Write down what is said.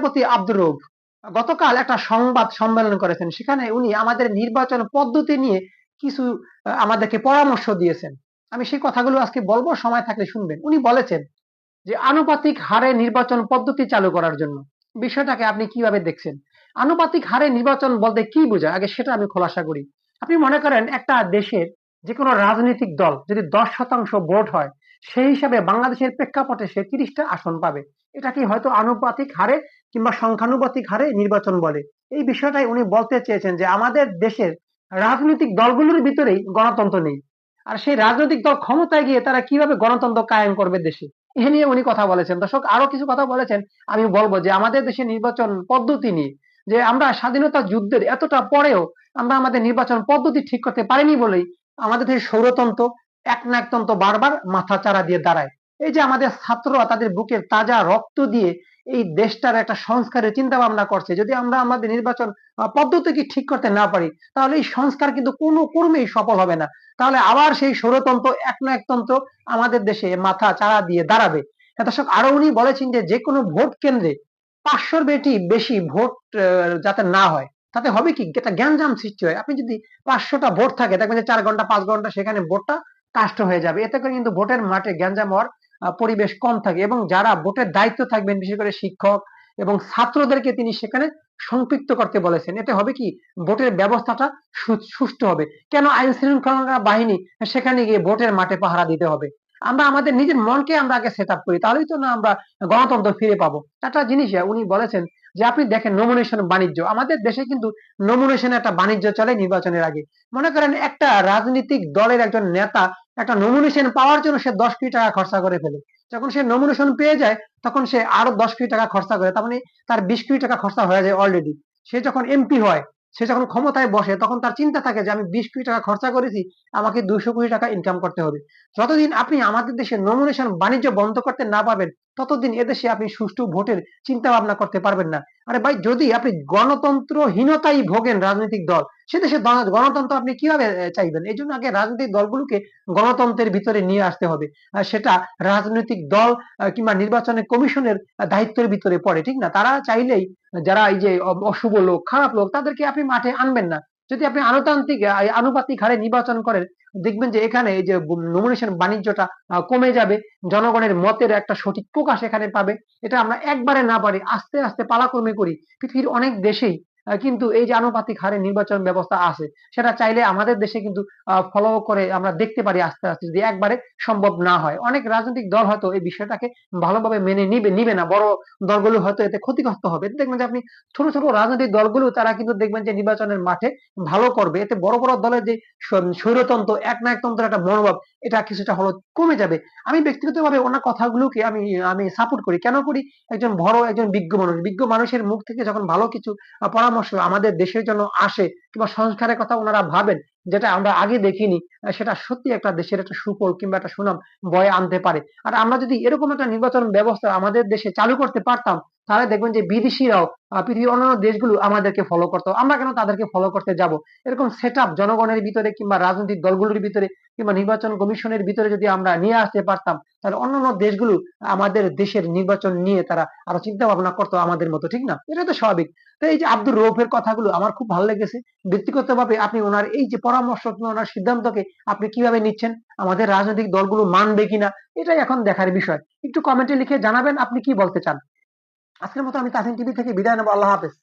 বিচারপতি আব্দুর রৌফ গতকাল একটা সংবাদ সম্মেলন করেছেন। সেখানে উনি আমাদের নির্বাচন পদ্ধতি নিয়ে কিছু আমাদেরকে পরামর্শ দিয়েছেন। আমি সেই কথাগুলো আজকে বলব, সময় থাকলে শুনবেন। উনি বলেছেন যে, আনুপাতিক হারে নির্বাচন পদ্ধতি চালু করার জন্য বিষয়টাকে আপনি কীভাবে দেখছেন? আনুপাতিক হারে নির্বাচন বলতে কি বোঝায়? আগে সেটা আমি খোলাসা করি। আপনি মনে করেন একটা দেশের যে কোনো রাজনৈতিক দল যদি দশ শতাংশ ভোট হয়, সেই হিসাবে বাংলাদেশের প্রেক্ষাপটে সে তিরিশটা আসন পাবে। এটা কি হয়তো আনুপাতিক হারে কিংবা সংখ্যানুপাতিক হারে নির্বাচন বলে। এই বিষয়টাই উনি বলতে চেয়েছেন যে আমাদের দেশের রাজনৈতিক দলগুলোর ভিতরেই গণতন্ত্র নেই। আর সেই রাজনৈতিক দল ক্ষমতায় গিয়ে তারা কীভাবে গণতন্ত্র কায়েম করবে দেশে? এ নিয়ে উনি কথা বলেছেন। দর্শক, আরও কিছু কথা বলেছেন, আমি বলব যে আমাদের দেশে নির্বাচন পদ্ধতি নিয়ে, যে আমরা স্বাধীনতা যুদ্ধের এতটা পরেও আমরা আমাদের নির্বাচন পদ্ধতি ঠিক করতে পারিনি বলেই আমাদের দেশে সৌরতন্ত্র, একনায়কতন্ত্র বারবার মাথা চারা দিয়ে দাঁড়ায়। এই যে আমাদের ছাত্ররা তাদের বুকের তাজা রক্ত দিয়ে এই দেশটার একটা সংস্কারের চিন্তা ভাবনা করছে। যদি আমরা আমাদের নির্বাচন পদ্ধতিকে ঠিক করতে না পারি, তাহলে এই সংস্কার কিন্তু কোনো কর্মেই সফল হবে না। তাহলে আবার সেই সৌরতন্ত্র একনায়কতন্ত্র আমাদের দেশে মাথা চারা দিয়ে দাঁড়াবে। দর্শক, আরও উনি বলেছেন যে কোনো ভোট কেন্দ্রে পাঁচশোর বেটি বেশি ভোট যাতে না হয়, তাতে হবে কি? একটা গ্যাঞ্জাম সৃষ্টি হয়। আপনি যদি পাঁচশোটা ভোট থাকে, দেখবেন যে চার ঘণ্টা, পাঁচ ঘণ্টা সেখানে ভোটটা কাষ্ট হয়ে যাবে। এতে করে কিন্তু ভোটের মাঠে গ্যাঞ্জাম হওয়ার পরিবেশ কম থাকে এবং যারা ভোটের দায়িত্ব থাকবেন, বিশেষ করে শিক্ষক এবং ছাত্রদেরকে তিনি সেখানে সম্পৃক্ত করতে বলেছেন। এতে হবে কি? ভোটের ব্যবস্থাটা সুষ্ঠু হবে। কেন আইন শৃঙ্খলা বাহিনী সেখানে গিয়ে ভোটের মাঠে পাহারা দিতে হবে? আমরা আমাদের নিজের মনকে আমরা আগে সেট আপ করি, তাহলেই তো না আমরা গণতন্ত্র ফিরে পাবো। একটা জিনিস, উনি বলেছেন যে আপনি দেখেন নমিনেশন বাণিজ্য। আমাদের দেশে কিন্তু নমিনেশন একটা বাণিজ্য চলে নির্বাচনের আগে। মনে করেন একটা রাজনৈতিক দলের একজন নেতা একটা নমিনেশন পাওয়ার জন্য সে দশ কোটি টাকা খরচা করে ফেলে। যখন সে নমিনেশন পেয়ে যায়, তখন সে আরও দশ কোটি টাকা খরচা করে। তার মানে তার বিশ কোটি টাকা খরচা হয়ে যায় অলরেডি সে যখন এমপি হয় সে যখন ক্ষমতায় বসে, তখন তার চিন্তা থাকে যে আমি বিশ কোটি টাকা খরচা করেছি, আমাকে দুইশো কোটি টাকা ইনকাম করতে হবে। যতদিন আপনি আমাদের দেশে নমিনেশন বাণিজ্য বন্ধ করতে না পারবেন, ততদিন এদেশে আপনি সুষ্ঠু ভোটের চিন্তা ভাবনা করতে পারবেন না। আরে ভাই, যদি আপনি গণতন্ত্রহীনতাই ভোগেন রাজনৈতিক দল, সে দেশে গণতন্ত্র আপনি কীভাবে চাইবেন? এই জন্য আগে রাজনৈতিক দলগুলোকে গণতন্ত্রের ভিতরে নিয়ে আসতে হবে। সেটা রাজনৈতিক দল কিংবা নির্বাচনের কমিশনের দায়িত্বের ভিতরে পড়ে, ঠিক না? তারা চাইলেই যারা এই যে অশুভ লোক, খারাপ লোক, তাদেরকে আপনি মাঠে আনবেন না। যদি আপনি আনুতান্ত্রিক আনুপাতিক হারে নির্বাচন করেন, দেখবেন যে এখানে এই যে নমিনেশন বাণিজ্যটা কমে যাবে, জনগণের মতের একটা সঠিক প্রকাশ এখানে পাবে। এটা আমরা একবারে না পারি, আস্তে আস্তে পালাক্রমে করি। পৃথিবীর অনেক দেশেই কিন্তু এই যে আনুপাতিক হারে নির্বাচন ব্যবস্থা আছে, সেটা চাইলে আমাদের দেশে কিন্তু ফলো করে আমরা দেখতে পারি আস্তে আস্তে যদি একবারে সম্ভব না হয়। অনেক রাজনৈতিক দল হয়তো এই বিষয়টাকে ভালোভাবে মেনে নিবে নিবে না। বড় দলগুলো হয়তো এতে ক্ষতিগ্রস্ত হবে। দেখবেন যে আপনি ছোট ছোট রাজনৈতিক দলগুলো, তারা কিন্তু দেখবেন যে নির্বাচনের মাঠে ভালো করবে। এতে বড় বড় দলের যে স্ব- স্বৈরতন্ত্র, একনায়কতন্ত্রের একটা মনোভাব এটা কিছুটা হলো কমে যাবে। আমি ব্যক্তিগতভাবে ওনার কথাগুলোকে আমি আমি সাপোর্ট করি। কেন করি? একজন বড়, একজন বিজ্ঞ মানুষ। বিজ্ঞ মানুষের মুখ থেকে যখন ভালো কিছু পরামর্শ আমাদের দেশের জন্য আসে কিংবা সংস্কারের কথা ওনারা ভাবেন, যেটা আমরা আগে দেখিনি সেটা সত্যি একটা দেশের একটা সুফল কিংবা একটা সুনাম বয়ে আনতে পারে। আর আমরা যদি এরকম একটা নির্বাচন ব্যবস্থা আমাদের দেশে চালু করতে পারতাম তাহলে দেখবেন যে বিদেশিরাও পৃথিবীর অন্যান্য দেশগুলো আমাদেরকে ফলো করতো। আমরা কেন তাদেরকে ফলো করতে যাব? এরকম সেট জনগণের ভিতরে কিংবা রাজনৈতিক দলগুলোর ভিতরে কিংবা নির্বাচন কমিশনের ভিতরে যদি আমরা নিয়ে আসতে পারতাম, তাহলে অন্যান্য দেশগুলো আমাদের দেশের নির্বাচন নিয়ে তারা আরও চিন্তা ভাবনা করতো আমাদের মতো, ঠিক না? এটা তো স্বাভাবিক। তো এই যে আব্দুর রৌফের কথাগুলো আমার খুব ভালো লেগেছে। ব্যক্তিগতভাবে আপনি ওনার এই যে পরামর্শ, ওনার সিদ্ধান্তকে আপনি কীভাবে নিচ্ছেন? আমাদের রাজনৈতিক দলগুলো মানবে কিনা? এটাই এখন দেখার বিষয়। একটু কমেন্টে লিখে জানাবেন, আপনি কি বলতে চান? আজকের মতো আমি তাসিন টিভি থেকে বিদায় নেব আল্লাহ হাফেজ।